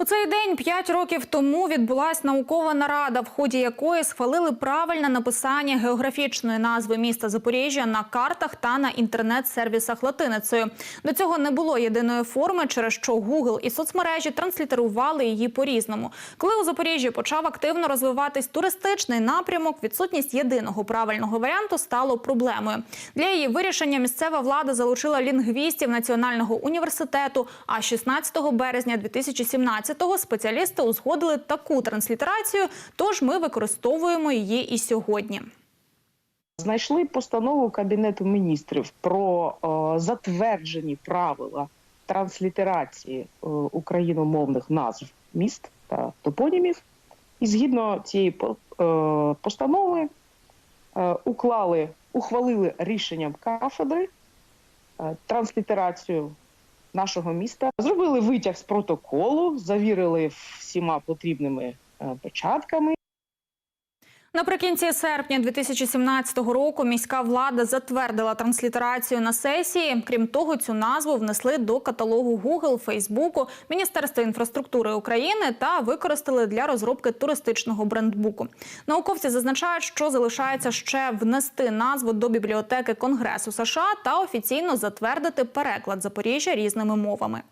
У цей день п'ять років тому відбулася наукова нарада, в ході якої схвалили правильне написання географічної назви міста Запоріжжя на картах та на інтернет-сервісах латиницею. До цього не було єдиної форми, через що Google і соцмережі транслітерували її по-різному. Коли у Запоріжжі почав активно розвиватись туристичний напрямок, відсутність єдиного правильного варіанту стало проблемою. Для її вирішення місцева влада залучила лінгвістів Національного університету. А 16 березня 2017 2017-го спеціалісти узгодили таку транслітерацію, тож ми використовуємо її і сьогодні. Знайшли постанову Кабінету міністрів про е, затверджені правила транслітерації е, україномовних назв міст та топонімів. І згідно цієї по- е, постанови е, уклали, ухвалили рішенням кафедри е, транслітерацію нашого міста. Зробили витяг з протоколу, завірили всіма потрібними е, печатками. Наприкінці серпня 2017 року міська влада затвердила транслітерацію на сесії. Крім того, цю назву внесли до каталогу Google, Фейсбуку, Міністерства інфраструктури України та використали для розробки туристичного брендбуку. Науковці зазначають, що залишається ще внести назву до бібліотеки Конгресу США та офіційно затвердити переклад Запоріжжя різними мовами.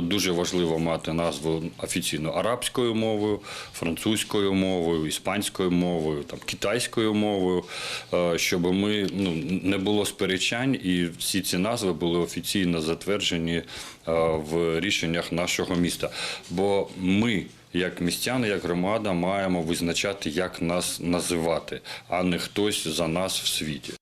Дуже важливо мати назву офіційно арабською мовою, французькою мовою, іспанською мовою, там китайською мовою, е, щоб ми ну не було сперечань, і всі ці назви були офіційно затверджені е, в рішеннях нашого міста. Бо ми. Як містяни, як громада, маємо визначати, як нас називати, а не хтось за нас в світі.